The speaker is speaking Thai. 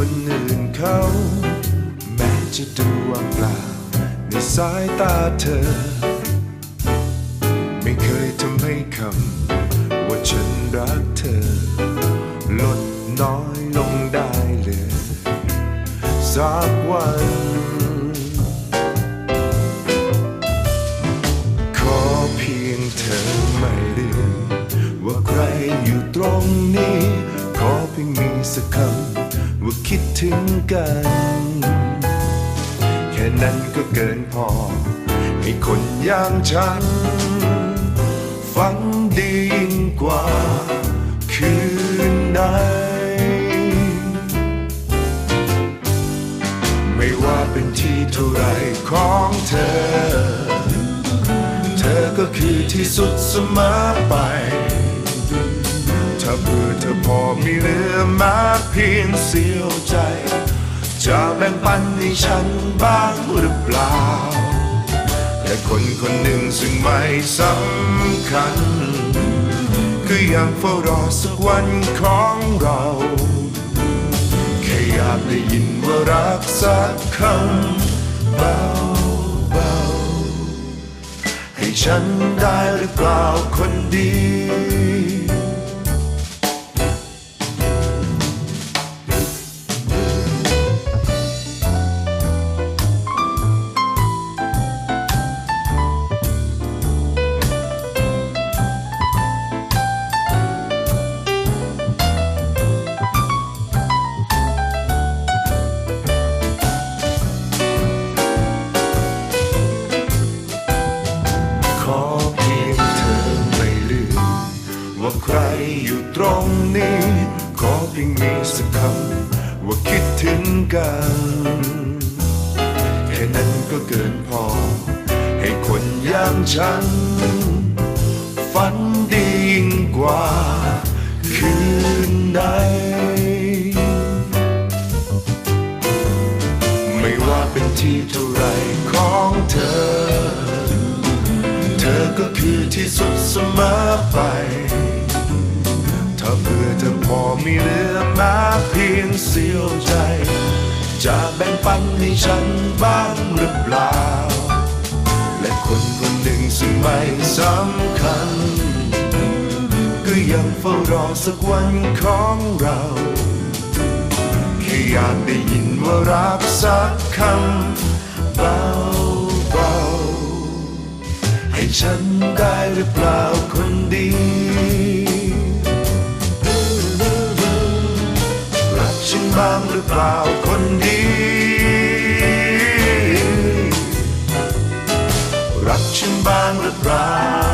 คนอื่นเขา แม้จะดูว่างเปล่า ในสายตาเธอ ไม่เคยทำให้คำว่าฉันรักเธอ ลดน้อยลงได้เลยสักวันขอเพียงเธอไม่ลืมว่าใครอยู่ตรงนี้ ขอเพียงมีสักคำ ว่าคิดถึงกัน แค่นั้นก็เกินพอ ให้คนอย่างฉัน ฟังดียิ่งกว่า คืนไหนไม่ว่าเป็นที่เท่าไรของเธอ เธอก็คือที่สุดเสมอไป ถ้าเพื่อเธอพอมีเหลือมา เพียงเสียวใจ จะแบ่งปันให้ฉันบ้างหรือเปล่า แต่คนคนหนึ่งซึ่งไม่สำคัญ คือยังเฝ้ารอสักวันของเรา แค่อยากได้ยินว่ารักสักคำเบาเบาให้ฉันได้หรือเปล่าคนดี อยู่ตรงนี้ ขอเพียงมีสักคำว่าคิดถึงกัน แค่นั้นก็เกินพอ ให้คนอย่างฉัน ฝันดียิ่งกว่า คืนใดไม่ว่าเป็นที่เท่าไรของเธอ เธอก็คือที่สุดเสมอไป ถ้าเพื่อเธอพอมีเหลือมาเพียงเสียวใจ จะแบ่งปันให้ฉันบ้างหรือเปล่า และคนคนหนึ่งซึ่งไม่สำคัญ ก็ยังเฝ้ารอสักวันของเราแค่อยากได้ยินว่ารักสักคำเบาเบาๆให้ฉันได้หรือเปล่าคนดีางหรือเปล่าคนดี รักฉันบ้างหรือเปล่า